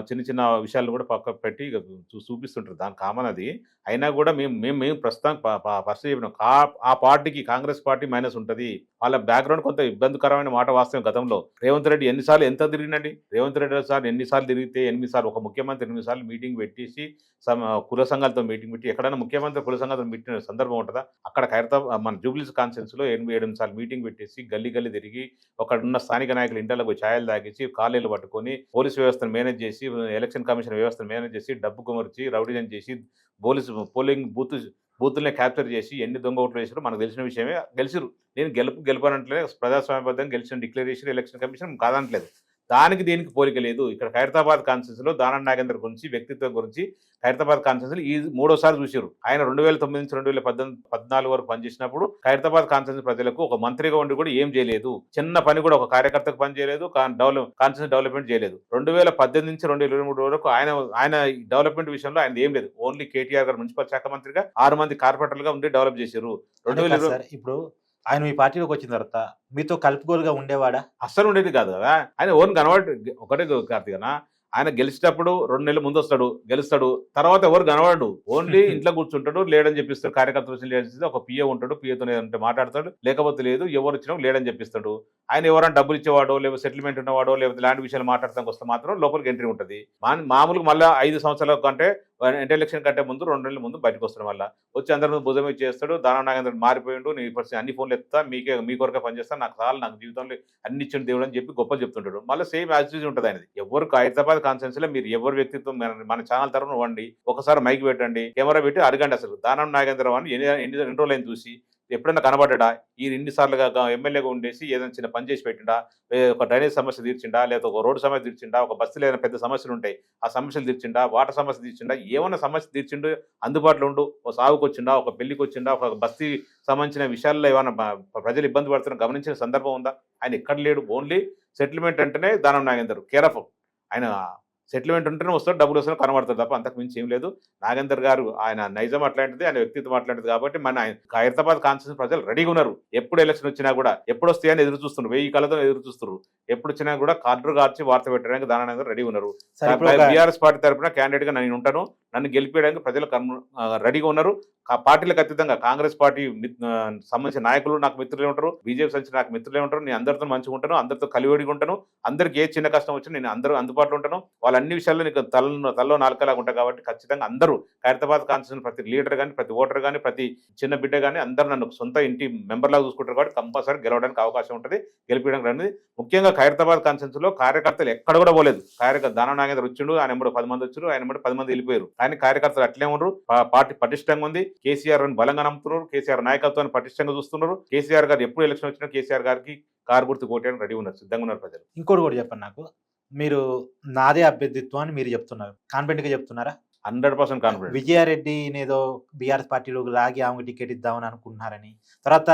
చిన్న చిన్న విషయాలు కూడా పక్క పెట్టి చూ- చూపిస్తుంటారు. దాని కామన్ అది. అయినా కూడా మేము మేము మేము ప్రస్తుతం ఫస్ట్ చెప్పినాం కా- ఆ పార్టీకి కాంగ్రెస్ పార్టీ మైనస్ ఉంటుంది. వాళ్ళ బ్యాక్గ్రౌండ్ కొంత ఇబ్బందికరమైన మాట వాస్తవం గతంలో. రేవంత్ రెడ్డి ఎన్నిసార్లు ఎంత తిరిగినండి రేవంత్ రెడ్డి సార్ ఎన్నిసార్లు తిరిగితే ఎనిమిది ఒక ముఖ్యమంత్రి ఎనిమిది సార్లు మీటింగ్ పెట్టేసి సమ కుల సంఘాలతో మీటింగ్ పెట్టి ఎక్కడైనా ముఖ్యమంత్రి కుల సంఘాలతో పెట్టిన సందర్భం ఉంటుందా? అక్కడ ఖైరతా మన జూబ్లీస్ కాన్ఫరెన్స్లో ఎనిమిది ఏడు సార్లు మీటింగ్ పెట్టేసి గల్లీ గల్లీ తిరిగి అక్కడ ఉన్న స్థానిక నాయకులు ఇంటర్లకు ఛాయలు తాగించి కాలేలు పట్టుకొని పోలీస్ వ్యవస్థను మేనేజ్ చేసి ఎలక్షన్ కమిషన్ వ్యవస్థను మేనేజ్ చేసి డబ్బు కుమర్చి రౌడిజన్ చేసి పోలీసు పోలింగ్ బూత్ బూతులనే క్యాప్చర్ చేసి ఎన్ని దొంగ ఓట్లు వేసారో మనకు తెలిసిన విషయమే. గెలిచిరు నేను గెలుపు గెలుపనట్లేదు. ప్రజాస్వామ్యబద్ధంగా గెలిచిన డిక్లరేషన్ ఎలక్షన్ కమిషన్ కాదనట్లేదు. దానికి దీనికి పోలిక లేదు. ఇక్కడ ఖైరతాబాద్ కాన్స్టిట్యూన్స్లో దానం నాగేందర్ గురించి వ్యక్తిత్వం గురించి ఖైరతాబాద్ కాన్స్టిట్యూన్స్ ఈ మూడోసారి చూసారు ఆయన రెండు వేల తొమ్మిది నుంచి రెండు వేల పద్దెనిమిది పద్నాలుగు వరకు పనిచేసినప్పుడు ఖైరతాబాద్ కాన్స్టిట్యూన్స్ ప్రజలకు ఒక మంత్రిగా ఉండి కూడా ఏం చేయలేదు. చిన్న పని కూడా ఒక కార్యకర్తకు పని చేయలేదు డెవలప్ కాన్స్టిట్యూన్స్ డెవలప్మెంట్ చేయలేదు. రెండు వేల పద్దెనిమిది నుంచి రెండు వేల ఇరవై మూడు వరకు ఆయన ఆయన డెవలప్మెంట్ విషయంలో ఆయన ఏం లేదు. ఓన్లీ కేటీఆర్ గారు మున్సిపల్ శాఖ మంత్రిగా ఆరు మంది కార్పొరేటర్లుగా ఉండి డెవలప్ చేశారు రెండు వేల ఇప్పుడు ఆయన మీ పార్టీలోకి వచ్చిన తర్వాత మీతో కలుపుకోలుగా ఉండేవాడా? అస్సలు ఉండేది కాదు కదా. ఆయన ఓన్ కనబడి ఒకటే కార్తీకన ఆయన గెలిచేటప్పుడు రెండు నెలల ముందు వస్తాడు గెలుస్తాడు. తర్వాత ఎవరు కనబడు ఓన్లీ ఇంట్లో కూర్చుంటాడు లేడని చెప్పిస్తాడు. కార్యకర్తలు వచ్చి లేడని ఒక పిఏ ఉంటాడు పిఏతో అంటే మాట్లాడతాడు. లేకపోతే లేదు ఎవరు వచ్చినా లేడని చెప్పిస్తాడు. ఆయన ఎవరైనా డబ్బులు ఇచ్చేవాడో లేకపోతే సెటిల్మెంట్ ఉన్నవాడో లేకపోతే ల్యాండ్ విషయాలు మాట్లాడటానికి వస్తే మాత్రం లోపలికి ఎంట్రీ ఉంటుంది. మా- మామూలుగా మళ్ళీ ఐదు సంవత్సరాల కంటే అంటే ఎలక్షన్ కంటే ముందు రెండు నెలల ముందు బయటకు వస్తాడు మళ్ళీ. వచ్చి అందరి ముందు భుజం చేస్తాడు. దానం నాగేంద్ర మారిపోయిండు. నేను పరిస్థితి అన్ని ఫోన్లు ఎత్తా మీకే మీ కొరకే పనిచేస్తాను నాకు చాలు నాకు జీవితంలో అన్ని ఇచ్చిన దేవుడు అని చెప్పి గొప్ప చెప్తుంటాడు. మళ్ళీ సేమ్ యాజిటీజ్ ఉంటుంది ఆయనది. ఎవరు హైదరాబాద్ కాన్ఫరెన్స్లో మీరు ఎవరు వ్యక్తిత్వం మన- మన ఛానల్ తరఫున వండి ఒకసారి మైక్ పెట్టండి. కెమెరా పెట్టి అడగండి అసలు. దానం నాగేంద్రరావు అని ఎన్ని ఎన్ని రోజులు చూసి? ఎప్పుడైనా కనబడ్డా? ఈ రెండు సార్లుగా ఎమ్మెల్యేగా ఉండేసి ఏదైనా చిన్న పని చేసి పెట్టిండా? ఒక డ్రైనేజ్ సమస్య తీర్చిండా? లేదా ఒక రోడ్డు సమస్య తీర్చిండా? ఒక బస్సులో ఏదైనా పెద్ద సమస్యలు ఉంటాయి ఆ సమస్యలు తీర్చిండా? వాటర్ సమస్య తీర్చిండా? ఏమైనా సమస్య తీర్చిండు? అందుబాటులో ఉండు. ఒక సాగుకు వచ్చిండా? ఒక పెళ్ళికి వచ్చిండా? ఒక బస్తీ సంబంధించిన విషయాల్లో ఏమైనా ప్రజలు ఇబ్బంది పడుతున్న గమనించిన సందర్భం ఉందా? ఆయన ఎక్కడ లేడు. ఓన్లీ సెటిల్మెంట్ అంటేనే దానం నాగేందర్. Care of. ఆయన సెటిల్మెంట్ ఉంటేనే వస్తారు డబ్బులు వస్తారు కనబడతారు తప్ప అంతకు మించి ఏం లేదు. నాగేందర్ గారు ఆయన నైజం అట్లాంటిది ఆయన వ్యక్తిత్వం అట్లాంటిది కాబట్టి మన హైదరాబాద్ కాన్స్టిట్యూషన్ ప్రజలు రెడీగా ఉన్నారు. ఎప్పుడు ఎలక్షన్ వచ్చినా కూడా ఎప్పుడు వస్తాయని ఎదురు చూస్తున్నారు. వెయ్యి కళ్ళతో ఎదురు చూస్తున్నారు. ఎప్పుడు వచ్చినా కూడా కార్డు కార్చి వార్త పెట్టడానికి దాని రెడీ ఉన్నారు. బీఆర్ఎస్ పార్టీ తరఫున క్యాండిడేట్గా నేను ఉంటాను. నన్ను గెలిపించడానికి ప్రజలు రెడీగా ఉన్నారు. పార్టీలకు అతీతంగా కాంగ్రెస్ పార్టీ సంబంధించిన నాయకులు నాకు మిత్రులే ఉంటారు బీజేపీ సంబంధించిన నాకు మిత్రులే ఉంటారు నేను అందరితో మంచిగా ఉంటాను అందరితో కలివిడిగా ఉంటాను అందరికి ఏ చిన్న కష్టం వచ్చినా నేను అందరూ అందుబాటులో ఉంటాను. వాళ్ళ అన్ని విషయాల్లో నీకు తల తలలో నాలుకలాగా ఉంటాయి కాబట్టి ఖచ్చితంగా అందరూ ఖైరతాబాద్ కాన్స్టిట్యూషన్ ప్రతి లీడర్ కానీ ప్రతి ఓటర్ కానీ ప్రతి చిన్న బిడ్డ కానీ అందరూ నన్ను సొంత ఇంటి మెంబర్ లాగా చూసుకుంటారు కాబట్టి కంపల్సరీ గెలవడానికి అవకాశం ఉంటుంది గెలిపించడానికి అనేది ముఖ్యంగా ఖైరతాబాద్ కాన్స్టిట్యూన్స్ కార్యకర్తలు ఎక్కడ కూడా పోలేదు. కార్యకర్త దాన నాగేంద్ర వచ్చిండు ఆయన మూడు పది మంది వచ్చారు ఆయన మూడు పది మంది వెళ్ళిపోయారు. కానీ కార్యకర్తలు అట్లే ఉండరు పార్టీ పటిష్టంగా ఉంది. కేసీఆర్ అని బలంగా నమ్ముతున్నారు కేసీఆర్ నాయకత్వాన్ని పటిష్టంగా చూస్తున్నారు. కేసీఆర్ గారు ఎప్పుడు ఎలక్షన్ వచ్చినా కేసీఆర్ గారికి కారు గుర్తు కోటేయడానికి రెడీ ఉన్నారు సిద్ధంగా ఉన్నారు ప్రజలు. ఇంకోటి కూడా చెప్పండి నాకు. మీరు నాదే అభ్యర్థిత్వం అని మీరు చెప్తున్నారు. కాన్ఫిడెంట్గా చెప్తున్నారా? హండ్రెడ్ పర్సెంట్ కాన్ఫిడెంట్ విజయారెడ్డి ఏదో బీఆర్ఎస్ పార్టీలోకి లాగి ఆమెకు టికెట్ ఇద్దామని అనుకుంటున్నారని. తర్వాత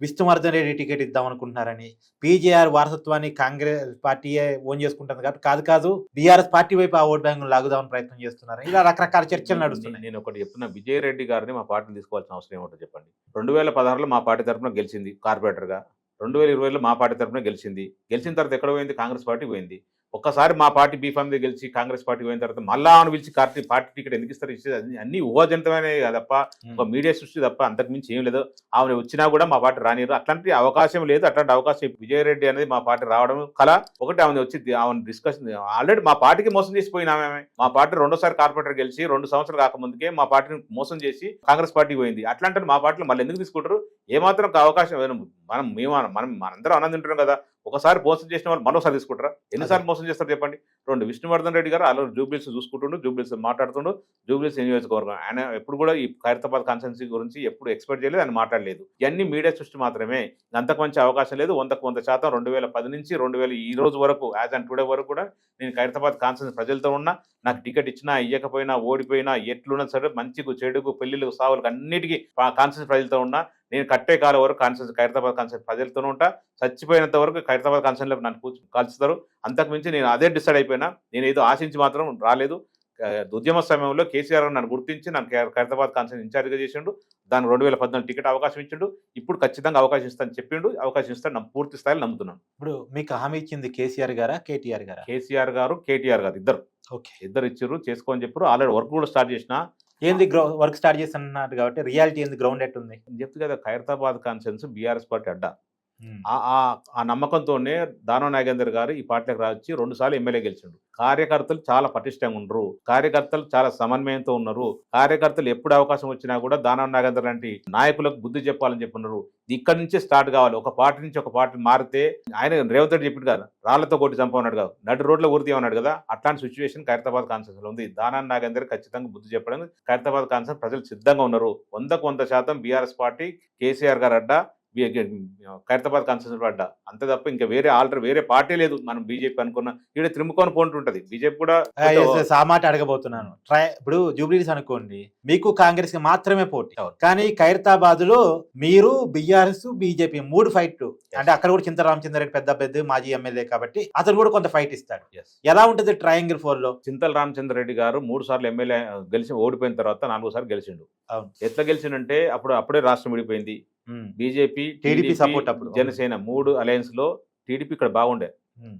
విష్ణువర్ధన్ రెడ్డి టికెట్ ఇద్దాం అనుకుంటున్నారని పీజేఆర్ వారసత్వాన్ని కాంగ్రెస్ పార్టీయే ఓన్ చేసుకుంటుంది కాబట్టి కాదు కాదు బీఆర్ఎస్ పార్టీ వైపు ఆ ఓట్ బ్యాంక్ లాగుదామని ప్రయత్నం చేస్తున్నారు. ఇలా రకరకాల చర్చలు నడుస్తున్నాయి. నేను ఒకటి చెప్తున్నా విజయ్ రెడ్డి గారిని మా పార్టీని తీసుకోవాల్సిన అవసరం ఏమిటో చెప్పండి. రెండు వేల పదహారులో మా పార్టీ తరఫున గెలిచింది కార్పొరేటర్గా రెండు వేల ఇరవైలో మా పార్టీ తరఫున గెలిచింది. గెలిచిన తర్వాత ఎక్కడ పోయింది? కాంగ్రెస్ పార్టీ పోయింది. ఒక్కసారి మా పార్టీ బీఫామ్ మీద గెలిచి కాంగ్రెస్ పార్టీ పోయిన తర్వాత మళ్ళా ఆమెను పిలిచి పార్టీ పార్టీ టికెట్ ఎందుకు ఇస్తారు? ఇచ్చేది అన్ని- అన్ని ఊహాజనితమైన తప్ప ఒక మీడియా సృష్టి తప్ప అంతకు మించి ఏం లేదు. ఆమె వచ్చినా కూడా మా పార్టీ రానిరు అట్లాంటి అవకాశం లేదు. అట్లాంటి అవకాశం విజయరెడ్డి అనేది మా పార్టీ రావడం కల. ఒకటి ఆమె వచ్చి ఆమె డిస్కషన్ ఆల్రెడీ మా పార్టీకి మోసం చేసిపోయిన ఆమె మా పార్టీ రెండోసారి కార్పొరేటర్ గెలిచి రెండు సంవత్సరాలు కాకముందుకే మా పార్టీని మోసం చేసి కాంగ్రెస్ పార్టీ పోయింది. అట్లాంటి మా పార్టీలో మళ్ళీ ఎందుకు తీసుకుంటారు? ఏమాత్రం ఒక అవకాశం మనం మనం మేము మనం మనందరం ఆనందం తింటున్నాం కదా. ఒకసారి మోసం చేసిన వాళ్ళు మరోసారి తీసుకుంటారా? ఎన్నిసార్లు మోసం చేస్తారు చెప్పండి? రెండు విష్ణువర్ధన్ రెడ్డి గారు అలా జూబ్లీస్ చూసుకుంటుండు జూబ్లీస్ మాట్లాడుతుండు జూబ్లీస్ నియోజకవర్గం. ఆయన ఎప్పుడు కూడా ఈ ఖైరతాబాద్ కాన్స్టెన్సీ గురించి ఎప్పుడు ఎక్స్పెక్ట్ చేయలేదు ఆయన మాట్లాడలేదు. ఇవన్నీ మీడియా సృష్టి మాత్రమే. అంతకు మంచి అవకాశం లేదు. వందకు వంద శాతం రెండు వేల పది నుంచి రెండు వేల ఈ రోజు వరకు యాజ్ అండ్ టుడే వరకు కూడా నేను ఖైరతాబాద్ కాన్స్టెన్సీ ప్రజలతో ఉన్నా నాకు టికెట్ ఇచ్చినా ఇవ్వకపోయినా ఓడిపోయినా ఎట్లున్నా సరే మంచికు చెడుకు పెళ్ళిళ్ళకు సావులకు అన్నిటికీ కాన్స్టెన్స్ ప్రజలతో ఉన్నా నేను కట్టే కాలం వరకు కాన్స్టెన్స్ ఖైరతాబాద్ కాన్స్టెన్స్ ప్రజలతోనే ఉంటా. చచ్చిపోయినంత వరకు ఖైరతాబాద్ కాన్స్టెన్స్లో నన్ను కూర్చు కాల్చుతారు అంతకు మించి నేను అదే డిసైడ్ అయిపోయినా. నేను ఏదో ఆశించి మాత్రం రాలేదు. ఉద్యమ సమయంలో కేసీఆర్ నన్ను గుర్తించి నన్ను ఖైరతాబాద్ కాన్స్టెన్స్ ఇన్ఛార్జ్గా చేసిండు. దానికి రెండు వేల పద్నాలుగు టికెట్ అవకాశం ఇచ్చిండు. ఇప్పుడు ఖచ్చితంగా అవకాశం ఇస్తాను చెప్పిండు. అవకాశం ఇస్తాను నమ్ము- పూర్తి స్థాయిలో నమ్ముతున్నాను. ఇప్పుడు మీకు హామీ ఇచ్చింది కేసీఆర్ గారా కేటీఆర్ గారా? కేసీఆర్ గారు కేటీఆర్ గారు ఇద్దరు. ఓకే. ఇద్దరు ఇచ్చారు చేసుకోని చెప్పారు ఆల్రెడీ వర్క్ కూడా స్టార్ట్ చేసిన. ఏంది వర్క్ స్టార్ట్ చేసి అన్నారు కాబట్టి రియాలిటీ ఏంది గ్రౌండ్ ఎట్టు ఉంది చెప్తే కదా ఖైరతాబాద్ కాన్సెన్స్ బీఆర్ఎస్ పార్టీ అడ్డా. ఆ- నమ్మకంతోనే దానవ నాగేందర్ గారు ఈ పార్టీకి రావచ్చి రెండుసార్లు ఎమ్మెల్యే గెలిచిండు. కార్యకర్తలు చాలా పటిష్టంగా ఉండరు. కార్యకర్తలు చాలా సమన్వయంతో ఉన్నారు. కార్యకర్తలు ఎప్పుడు అవకాశం వచ్చినా కూడా దానవ నాగేందర్ లాంటి నాయకులకు బుద్ధి చెప్పాలని చెప్పున్నారు ఇక్కడి నుంచే స్టార్ట్ కావాలి. ఒక పార్టీ నుంచి ఒక పార్టీ మారితే ఆయన రేవంత్ రెడ్డి చెప్పిండు కదా రాళ్ళతో కొట్టి చంపన్నాడు కదా నడు రోడ్ల ఊరిది అన్నాడు కదా అట్లాంటి సిచ్యువేషన్ ఖైరతాబాద్ కాన్సెన్స్లో ఉంది. దానా నాగేందర్ ఖచ్చితంగా బుద్ధి చెప్పడానికి ఖైరతాబాద్ కాన్సెన్స్ ప్రజలు సిద్ధంగా ఉన్నారు. వందకు వంద శాతం బీఆర్ఎస్ పార్టీ కేసీఆర్ గారు అడ్డా ఖైరతాబాద్ కాన్సెన్స్ అడ్డా అంతే తప్ప ఇంకా వేరే ఆల్టర్ వేరే పార్టీ లేదు. మనం బీజేపీ అనుకున్న ఇక్కడ త్రిముకొని పోంటు ఉంటది బీజేపీ కూడా ఆ, yes, yes, ఆ మాట అడగబోతున్నాను. ట్రై ఇప్పుడు జూబ్లీస్ అనుకోండి మీకు కాంగ్రెస్కి మాత్రమే పోటీ. కానీ ఖైరతాబాద్లో మీరు బిఆర్ఎస్ బీజేపీ మూడు ఫైట్ అంటే అక్కడ కూడా చింత రామచంద్రరెడ్డి పెద్ద పెద్ద మాజీ ఎమ్మెల్యే కాబట్టి అతను కూడా కొంత ఫైట్ ఇస్తాడు. ఎలా ఉంటుంది ట్రయాంగిల్ ఫోర్లో? చింతల రామచంద్ర రెడ్డి గారు మూడు సార్లు ఎమ్మెల్యే గెలిచి ఓడిపోయిన తర్వాత నాలుగో సార్లు గెలిచిండు. అవును. ఎట్లా గెలిచిండంటే అప్పుడు అప్పుడే రాష్ట్రం విడిపోయింది. బీజేపీ TDP support అప్పుడు. జనసేన మూడు అలయన్స్లో టీడీపీ ఇక్కడ బాగుండే.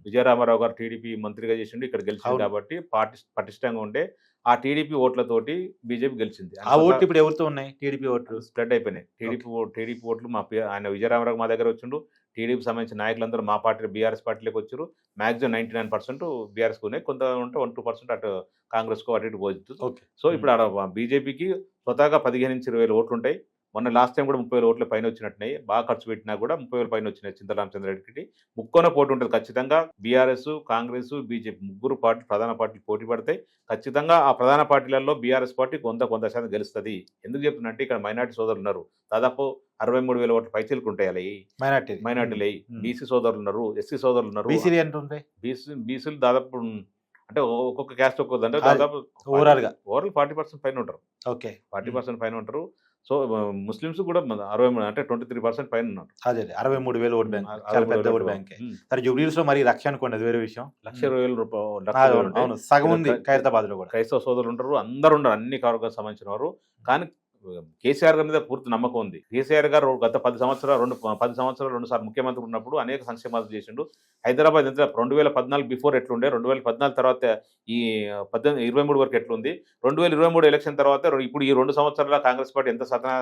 విజయరామారావు గారు టీడీపీ మంత్రిగా చేసిండు ఇక్కడ గెలిచింది. కాబట్టి పార్టీ పటిష్టంగా ఉండే ఆ టీడీపీ ఓట్లతోటి బీజేపీ గెలిచింది. ఆ ఓట్లు ఇప్పుడు ఎవరితో ఉన్నాయి? టీడీపీ ఓట్లు. స్ప్రెడ్ అయిపోయినాయి. టీడీపీ టీడీపీ ఓట్లు మా ఆయన విజయరామారావు మా దగ్గర వచ్చిండు. టీడీపీ సంబంధించిన నాయకులందరూ మా పార్టీ బీఆర్ఎస్ పార్టీలోకి వచ్చారు. Maximum ninety nine percent BRS ఉన్నాయి కొంత ఉంటే వన్ టూ పర్సెంట్ అటు కాంగ్రెస్కు అటు ఇటు పోతుంది సో ఇప్పుడు బీజేపీకి స్వతహాగా పదిహేను నుంచి ఇరవై వేల ఓట్లు ఉంటాయి మొన్న లాస్ట్ టైం కూడా ముప్పై వేల ఓట్ల పైన వచ్చినట్టున్నాయి. బాగా ఖర్చు పెట్టినా కూడా ముప్పై వేల పైన వచ్చినాయి చింతరామచంద్రరెడ్డికి ముక్కోన పోటీ ఉంటుంది ఖచ్చితంగా. బీఆర్ఎస్ కాంగ్రెస్ బీజేపీ ముగ్గురు పార్టీ ప్రధాన పార్టీలు పోటీ పడతాయి. ఖచ్చితంగా ఆ ప్రధాన పార్టీలలో బీఆర్ఎస్ పార్టీ కొంత కొంత శాతం గెలుస్తుంది. ఎందుకు చెప్తున్నంటే ఇక్కడ మైనార్టీ సోదరులు ఉన్నారు. దాదాపు అరవై మూడు వేల ఓట్ల పైచీలకు ఉంటాయి అలా మైనార్టీ మైనార్టీలు. బీసీ సోదరులు ఉన్నారు ఎస్సీ సోదరులు ఉన్నారు. బీసీలు ఎంత ఉంటాయి? బీసీ బీసీలు దాదాపు అంటే ఒక్కొక్క క్యాస్ట్ ఒక్కొక్క అది దాదాపు ఓవరాల్ ఫార్టీ పర్సెంట్ పైన ఉంటారు. ఓకే. ఫార్టీ పర్సెంట్ పైన ఉంటారు. సో ముస్లిమ్స్ కూడా అరవై మూడు అంటే ట్వంటీ త్రీ పర్సెంట్ పైన ఉన్నారు. అదే అదే అరవై మూడు వేలు ఓట్ బ్యాంక్. చాలా పెద్ద ఓట్ బ్యాంక్. సరే జూబ్లీస్లో మరి లక్ష అనుకోండి అది వేరే విషయం. లక్ష ఇరవై వేల రూపాయలు సగం ఉంది ఖైరతాబాద్లో కూడా. క్రైస్తవ సోదరులు ఉంటారు అందరు ఉండరు అన్ని వర్గాలకు సంబంధించిన వారు. కానీ కేసీఆర్ గారి మీద పూర్తి నమ్మకం ఉంది. కేసీఆర్ గారు గత పది సంవత్సరాలు రెండు పది సంవత్సరాలు రెండు సార్లు ముఖ్యమంత్రి ఉన్నప్పుడు అనేక సంక్షేమాలు చేసిండు. హైదరాబాద్ ఎంత రెండు వేల పద్నాలుగు బిఫోర్ ఎట్లుండే రెండు వేల పద్నాలుగు తర్వాత ఈ పద్దెనిమిది ఇరవై మూడు వరకు ఎట్లుంది రెండు వేల ఇరవై మూడు ఎలక్షన్ తర్వాత ఇప్పుడు ఈ రెండు సంవత్సరాల కాంగ్రెస్ పార్టీ ఎంత సతన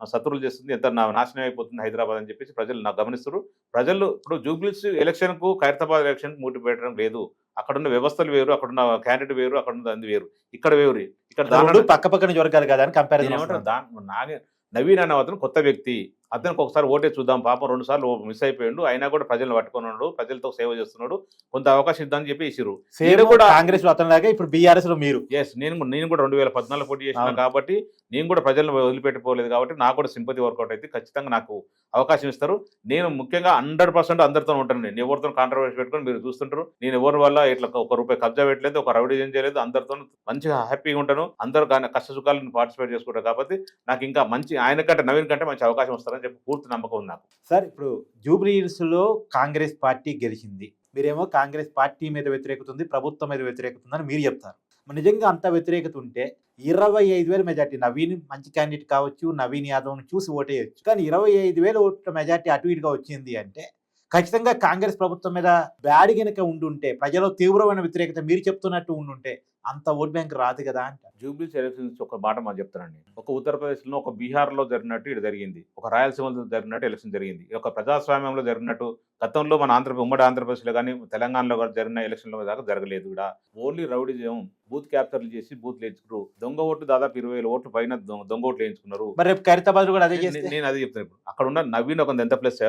శత్రువులు చేస్తుంది ఎంత నా- నాశనం అయిపోతుంది హైదరాబాద్ అని చెప్పేసి ప్రజలు నాకు గమనిస్తారు ప్రజలు ఇప్పుడు జూబ్లీస్ ఎలక్షన్కు ఖైరతాబాద్ ఎలక్షన్ మూటి పెట్టడం లేదు. అక్కడున్న వ్యవస్థలు వేరు అక్కడున్న క్యాండిడేట్ వేరు అక్కడున్న అంది వేరు. ఇక్కడ వేరు. ఇక్కడ దాని పక్క పక్కన జరగాలి కదా అని కంపారిజన్ దాని నాగే నవీన్ అనే అతను కొత్త వ్యక్తి. అతనికి ఒకసారి ఓటే చూద్దాం పాపం రెండు సార్లు మిస్ అయిపోయాడు. అయినా కూడా ప్రజలను పట్టుకొని ఉన్నాడు ప్రజలతో సేవ చేస్తున్నాడు. కొంత అవకాశం ఇద్దామని చెప్పి ఇచ్చిరు నేను కూడా కాంగ్రెస్లో అతను లాగా ఇప్పుడు బీఆర్ఎస్లో మీరు. ఎస్ నేను కూడా- నేను కూడా రెండు వేల పద్నాలుగు పోటీ చేసిన అవును. కాబట్టి నేను కూడా ప్రజలను వదిలిపెట్టిపోలేదు కాబట్టి నాకు కూడా సింపతి వర్కౌట్ అయితే ఖచ్చితంగా నాకు అవకాశం ఇస్తారు. నేను ముఖ్యంగా హండ్రెడ్ పర్సెంట్ అందరితో ఉంటాను నేను ఎవరితో కాంట్రవర్సీ పెట్టుకొని మీరు చూస్తుంటారు. నేను ఎవరి వల్ల ఇట్లా ఒక రూపాయి కబ్జా పెట్టలేదు ఒక రౌడీజం చేయలేదు అందరితో మంచిగా హ్యాపీగా ఉంటాను. అందరు కష్ట సుఖాలను పార్టిసిపేట్ చేసుకుంటాను కాబట్టి నాకు ఇంకా మంచి ఆయన కంటే నవీన్ కంటే మంచి అవకాశం వస్తారని చెప్పి పూర్తి నమ్మకం ఉంది నాకు. సార్ ఇప్పుడు జూబ్లీ హిల్స్లో కాంగ్రెస్ పార్టీ గెలిచింది. మీరేమో కాంగ్రెస్ పార్టీ మీద వ్యతిరేకత ఉంది ప్రభుత్వం మీద వ్యతిరేకత ఉందని మీరు చెప్తారు. నిజంగా అంత వ్యతిరేకత ఉంటే ఇరవై ఐదు వేల మెజార్టీ నవీన్ మంచి క్యాండిడేట్ కావచ్చు నవీన్ యాదవ్ను చూసి ఓటేయచ్చు. కానీ ఇరవై ఐదు వేల ఓట్ల మెజార్టీ అటు ఇటుగా వచ్చింది అంటే ఖచ్చితంగా కాంగ్రెస్ ప్రభుత్వం మీద బ్యాడ్ గనక ఉండుంటే ప్రజలు తీవ్రమైన వ్యతిరేకత మీరు చెప్తున్నట్టు ఉండుంటే అంత ఓట్ బ్యాంక్ రాదు కదా అంట. జూబ్లీస్ ఎలక్షన్స్ ఒక మాట మనం చెప్తానండి. ఒక ఉత్తరప్రదేశ్లో ఒక బీహార్లో జరిగినట్టు ఇది జరిగింది. ఒక రాయలసీమలో జరిగినట్టు ఎలక్షన్ జరిగింది. ఒక ప్రజాస్వామ్యంలో జరిగినట్టు గతంలో మన ఆంధ్ర ఉమ్మడి ఆంధ్రప్రదేశ్లో కానీ తెలంగాణలో కానీ జరిగిన ఎలక్షన్లో దాకా జరగలేదు కూడా. ఓన్లీ రౌడీజం బూత్ క్యాప్చర్లు చేసి బూత్లు వేయించుకున్నారు దొంగ ఓట్లు దాదాపు ఇరవై వేల ఓట్లు పైన దొంగ ఓట్లు వేయించుకున్నారు. మరి రేపు ఖైరతాబాద్ కూడా అదే నేను అదే చెప్తాను ఇప్పుడు. అక్కడ ఉన్న నవీన్ ఒక ఎంత ప్లస్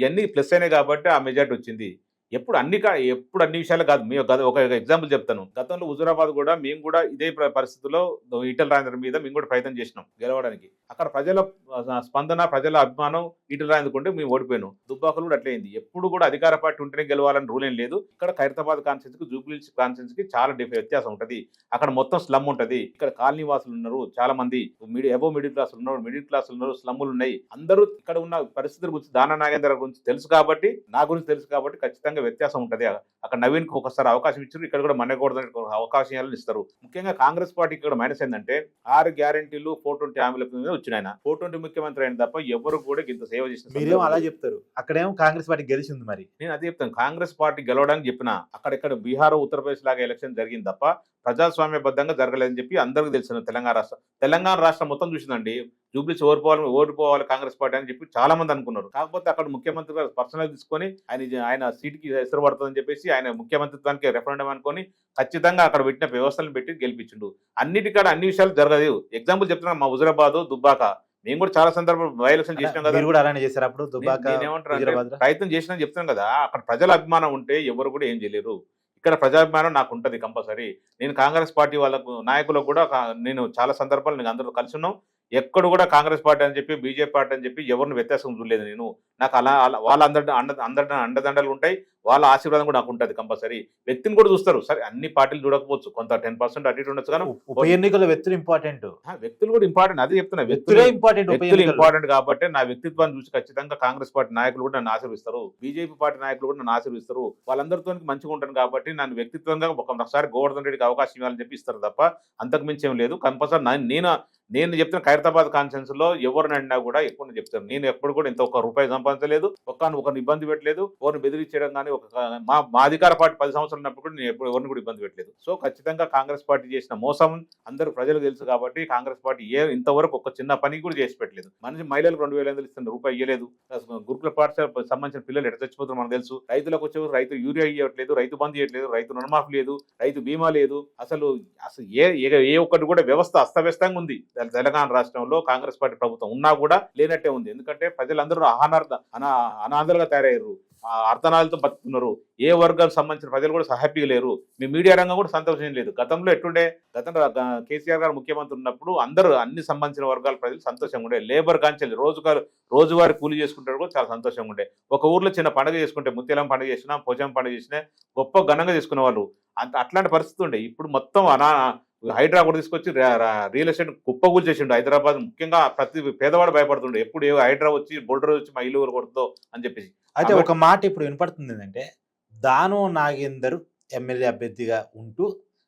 ఇవన్నీ ప్లస్ అయినాయి కాబట్టి ఆ మెజార్టీ వచ్చింది. ఎప్పుడు అన్ని కా- ఎప్పుడు అన్ని విషయాలు కాదు. మేము ఒక ఎగ్జాంపుల్ చెప్తాను. గతంలో హుజురాబాద్ కూడా మేము కూడా ఇదే పరిస్థితిలో ఈటల రాజేంద్ర మీద మేము కూడా ప్రయత్నం చేసినాం గెలవడానికి. అక్కడ ప్రజల స్పందన ప్రజల అభిమానం ఇటు రాందుకుంటే మేము ఓడిపోయాను. దుబ్బాకలు కూడా అట్లయింది ఎప్పుడు కూడా అధికార పార్టీ ఉంటేనే గెలవాలని రూల్ ఏం లేదు. ఇక్కడ ఖైరతాబాద్ కాన్ఫరెన్స్కి జూబ్లీస్కి చాలా డిఫ- వ్యత్యాసం ఉంటది. అక్కడ మొత్తం స్లమ్ ఉంటుంది. ఇక్కడ కాలనీ వాసులు ఉన్నారు చాలా మంది. మిడి ఎబో మిడిల్ క్లాస్ ఉన్నారు మిడిల్ క్లాస్ ఉన్నారు స్లమ్ములు ఉన్నాయి. అందరూ ఇక్కడ ఉన్న పరిస్థితుల గురించి దానా నాగేంద్ర గురించి తెలుసు కాబట్టి నా గురించి తెలుసు కాబట్టి ఖచ్చితంగా వ్యత్యాసం ఉంటది. అక్కడ నవీన్కు ఒకసారి అవకాశం ఇచ్చారు. ఇక్కడ కూడా మనకూడదని అవకాశం ఇస్తారు. ముఖ్యంగా కాంగ్రెస్ పార్టీ ఇక్కడ మైనస్ ఏంటంటే ఆరు గ్యారెంటీలు ఫోర్ ట్వంటీ హామీల మీద వచ్చిన ఆయన ఫోర్ ట్వంటీ ముఖ్యమంత్రి అయిన తప్ప ఎవరు కూడా ఇంత సేవ చేసిన మీరేమో అలా చెప్తారు. అక్కడేమో కాంగ్రెస్ పార్టీ గెలిచింది మరి. నేను అదే చెప్తాను. కాంగ్రెస్ పార్టీ గెలవడానికి చెప్పిన అక్కడెక్కడ బీహార్ ఉత్తరప్రదేశ్ లాగా ఎలక్షన్ జరిగింది తప్ప ప్రజాస్వామ్యబద్ధంగా జరగలేదని చెప్పి అందరికీ తెలిసిన తెలంగాణ రాష్ట్రం తెలంగాణ రాష్ట్రం మొత్తం చూసిందండి. జూబ్లీస్ ఓడిపోవాలి ఓడిపోవాలి కాంగ్రెస్ పార్టీ అని చెప్పి చాలా మంది అనుకున్నారు. కాకపోతే అక్కడ ముఖ్యమంత్రి గారు పర్సనల్ తీసుకొని ఆయన ఆయన సీట్కి ఎసరు పడుతుందని చెప్పేసి ఆయన ముఖ్యమంత్రిత్వానికి రెఫరెండం అనుకొని ఖచ్చితంగా అక్కడ పెట్టిన వ్యవస్థలను పెట్టి గెలిపించిండు. అన్నిటికాడ అన్ని విషయాలు జరగదు ఎగ్జాంపుల్ చెప్తున్నా మా హుజరాబాద్ దుబ్బాక. మేము కూడా చాలా సందర్భాలు బై ఎలక్షన్ చేసినాం కదా. కూడా అలానే చేశారు. అప్పుడు ప్రయత్నం చేసినా చెప్తాను కదా. అక్కడ ప్రజల అభిమానం ఉంటే ఎవరు కూడా ఏం చేయలేరు. ఇక్కడ ప్రజాభిమానం నాకు ఉంటుంది కంపల్సరీ. నేను కాంగ్రెస్ పార్టీ వాళ్ళకు నాయకులకు కూడా నేను చాలా సందర్భాలు నేను అందరూ కలిసి ఉన్నాం. ఎక్కడ కూడా కాంగ్రెస్ పార్టీ అని చెప్పి బీజేపీ పార్టీ అని చెప్పి ఎవరిని వ్యత్యాసం చూడలేదు నేను. నాకు అలా అలా- వాళ్ళ అందరి అండ అందరి అండదండలు ఉంటాయి. వాళ్ళ ఆశీర్వాదం కూడా నాకు ఉంటుంది కంపల్సరీ. వ్యక్తిని కూడా చూస్తారు. సరే అన్ని పార్టీలు చూడకపోవచ్చు. కొంత టెన్ పర్సెంట్ అటు ఇటు ఉండొచ్చు కానీ ఉప ఎన్నికల వ్యక్తులు ఇంపార్టెంట్ వ్యక్తులు కూడా ఇంపార్టెంట్ అదే చెప్తున్నా వ్యక్తులే ఇంపార్టెంట్ వ్యక్తులు. ఇంపార్టెంట్ కాబట్టి నా వ్యక్తిత్వాన్ని చూసి ఖచ్చితంగా కాంగ్రెస్ పార్టీ నాయకులు కూడా నన్ను ఆశీర్విస్తారు బీజేపీ పార్టీ నాయకులు కూడా నన్ను ఆశీర్విస్తారు వాళ్ళందరితో మంచిగా ఉంటాను కాబట్టి నన్ను వ్యక్తిత్వంగా ఒకసారి గోవర్ధన్ రెడ్డికి అవకాశం ఇవ్వాలని చెప్పి ఇస్తారు తప్ప అంతకు మించి ఏం లేదు. కంపల్సరీ నేను నేను చెప్తున్న ఖైరతాబాద్ కాన్ఫరెన్స్లో ఎవరిని అడినా కూడా ఎక్కువ చెప్తాను. నేను ఎప్పుడు కూడా ఇంత ఒక్క రూపాయి సంపాదించలేదు. ఒక్క ఒకరిని ఇబ్బంది పెట్టలేదు. ఎవరిని బెదిరించడం కానీ ఒక మా మా అధికార పార్టీ పది సంవత్సరాలు ఉన్నప్పుడు కూడా నేను ఎప్పుడు ఎవరిని కూడా ఇబ్బంది పెట్టలేదు. సో ఖచ్చితంగా కాంగ్రెస్ పార్టీ చేసిన మోసం అందరూ ప్రజలకు తెలుసు కాబట్టి కాంగ్రెస్ పార్టీ ఏ ఇంతవరకు ఒక చిన్న పని కూడా చేసి పెట్టలేదు. మనిషి మహిళలకు రెండు వేల ఐదు ఇస్తున్న రూపాయి ఇవ్వలేదు గురుకుల పాఠశాల సంబంధించిన పిల్లలు ఎట్లా చచ్చిపోతారు మనకు తెలుసు. రైతులకు వచ్చే రైతు యూరియా ఇవ్వట్లేదు రైతు బంద్ ఇవ్వట్లేదు రైతు రుణమాఫీ లేదు రైతు బీమా లేదు. అసలు అసలు ఏ ఏ- ఒక్కటి కూడా వ్యవస్థ అస్తవ్యస్తంగా ఉంది. తెలంగాణ రాష్ట్రంలో కాంగ్రెస్ పార్టీ ప్రభుత్వం ఉన్నా కూడా లేనట్టే ఉంది. ఎందుకంటే ప్రజలందరూ అనార్థ అనా అనాథలుగా తయారయ్యారు. అర్థనాలతో బతుకున్నారు ఏ వర్గాలకు సంబంధించిన ప్రజలు కూడా హ్యాపీగా లేరు. మీ మీడియా రంగం కూడా సంతోషం లేదు. గతంలో ఎట్టుండే గతంలో కేసీఆర్ గారు ముఖ్యమంత్రి ఉన్నప్పుడు అందరూ అన్ని సంబంధించిన వర్గాల ప్రజలు సంతోషంగా ఉండే. లేబర్ కాంచెలు రోజుగారు రోజువారీ కూలి చేసుకుంటారు కూడా చాలా సంతోషంగా ఉండే. ఒక ఊర్లో చిన్న పండుగ చేసుకుంటే ముత్యాలం పండుగ చేసినా పోచం పండుగ చేసినా గొప్ప ఘనంగా చేసుకునే వాళ్ళు అంత అట్లాంటి పరిస్థితి ఉండే. ఇప్పుడు మొత్తం అనా హైడ్రా కూడా తీసుకొచ్చి రియల్ ఎస్టేట్ కుప్పగూల్ చేసిండు. హైదరాబాద్ ముఖ్యంగా ప్రతి పేదవాడు భయపడుతుండే. ఎప్పుడు ఏ హైడ్రా వచ్చి బోల్డర్ వచ్చి మా ఇల్లు కొడుతుందో అని చెప్పేసి. అయితే ఒక మాట ఇప్పుడు వినపడుతుంది ఏంటంటే దాను నాగేందర్ ఎమ్మెల్యే అభ్యర్థిగా ఉంటూ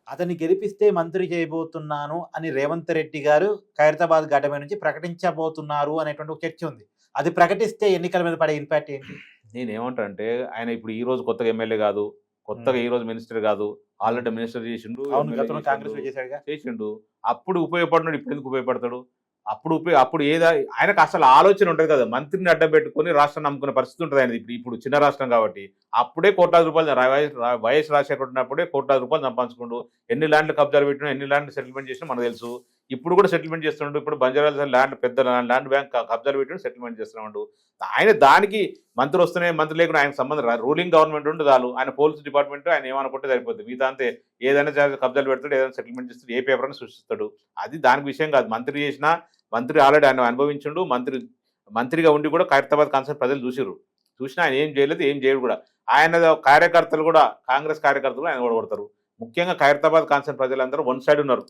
అతన్ని గెలిపిస్తే మంత్రి చేయబోతున్నాను అని రేవంత్ రెడ్డి గారు ఖైరతాబాద్ ఘటమే నుంచి ప్రకటించబోతున్నారు అనేటువంటి ఒక చర్చ ఉంది. అది ప్రకటిస్తే ఎన్నికల మీద పడే ఇంపాక్ట్ ఏంటి? నేను ఏమంటా అంటే ఆయన ఇప్పుడు ఈ రోజు కొత్తగా ఎమ్మెల్యే కాదు కొత్తగా ఈ రోజు మినిస్టర్ కాదు ఆల్రెడీ మినిస్టర్ చేసిండు చేసిండు. కాంగ్రెస్ అప్పుడు ఉపయోగపడినాడు ఇప్పుడు ఎందుకు ఉపయోగపడతాడు? అప్పుడు ఉపయోగ అప్పుడు ఏదా ఆయనకు అసలు ఆలోచన ఉంటుంది కదా మంత్రిని అడ్డం పెట్టుకొని రాష్ట్రం నమ్ముకునే పరిస్థితి ఉంటుంది ఆయన ఇప్పుడు ఇప్పుడు చిన్న రాష్ట్రం కాబట్టి. అప్పుడే కోట్లాది రూపాయలు వైఎస్ వైఎస్ రాజశేఖర్ ఉన్నప్పుడే కోట్లాది రూపాయలు సంపాదించుకుంటూ ఎన్ని ల్యాండ్లు కబ్జాలు పెట్టినా ఎన్ని ల్యాండ్ సెటిల్మెంట్ చేసినా మనకు తెలుసు. ఇప్పుడు కూడా సెటిల్మెంట్ చేస్తున్నాడు. ఇప్పుడు బంజారాల ల్యాండ్ పెద్ద ల్యాండ్ బ్యాంక్ కబ్జాలు పెట్టి సెటిల్మెంట్ చేస్తున్నాడు. ఆయన దానికి మంత్రి వస్తేనే మంత్రి లేకుండా ఆయన సంబంధం రూలింగ్ గవర్నమెంట్ ఉంటే చాలు. ఆయన పోలీస్ డిపార్ట్మెంట్ ఆయన ఏమనుకుంటే సరిపోతుంది మిగతా అంతే. ఏదైనా కబ్జాలు పెడతాడు ఏదైనా సెటిల్మెంట్ చేస్తాడు ఏ పేపర్ అని సృష్టిస్తాడు. అది దానికి విషయం కాదు. మంత్రి చేసినా మంత్రి ఆల్రెడీ ఆయన అనుభవించిండు. మంత్రి మంత్రిగా ఉండి కూడా ఖైరతాబాద్ కాన్సెప్ట్ ప్రజలు చూసిరు చూసినా ఆయన ఏం చేయలేదు ఏం చేయడు కూడా. ఆయన కార్యకర్తలు కూడా కాంగ్రెస్ కార్యకర్తలు ఆయన కూడా కొడతారు ముఖ్యంగా ఖైరతాబాద్ కాన్సెప్ట్ ప్రజలందరూ వన్ సైడ్ ఉన్నారు.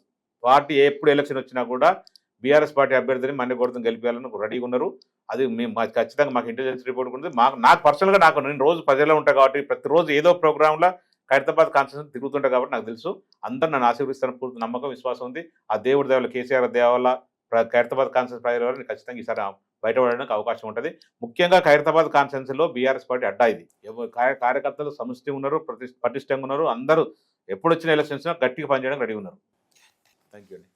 పార్టీ ఎప్పుడు ఎలక్షన్ వచ్చినా కూడా బీఆర్ఎస్ పార్టీ అభ్యర్థిని మన్ని కొడుతుని గెలిపేయాలని రెడీగా ఉన్నారు. అది మేము మాకు ఖచ్చితంగా మాకు ఇంటెలిజెన్స్ రిపోర్ట్ ఉంది. మాకు నాకు పర్సనల్గా నాకు నేను రోజు ప్రజల్లో ఉంటాను కాబట్టి ప్రతిరోజు ఏదో ప్రోగ్రాంలో ఖైరతాబాద్ కాన్స్టిట్యూషన్ తిరుగుతుంటా కాబట్టి నాకు తెలుసు. అందరు నన్ను ఆశీర్వదిస్తాను పూర్తి నమ్మకం విశ్వాసం ఉంది. ఆ దేవుడి దేవాల కేసీఆర్ దేవాల ఖైరతాబాద్ కాన్స్టిట్యూషన్ ప్రజల వల్ల ఖచ్చితంగా ఈసారి బయటపడడానికి అవకాశం ఉంటుంది. ముఖ్యంగా ఖైరతాబాద్ కాన్స్టిట్యూన్సీలో బీఆర్ఎస్ పార్టీ అడ్డా ఇది. కార్య- కార్యకర్తలు సమిష్టి ఉన్నారు ప్రతి పటిష్టంగా ఉన్నారు. అందరూ ఎప్పుడు వచ్చిన ఎలక్షన్స్ గట్టిగా పనిచేయడానికి రెడీ ఉన్నారు. Danke, you.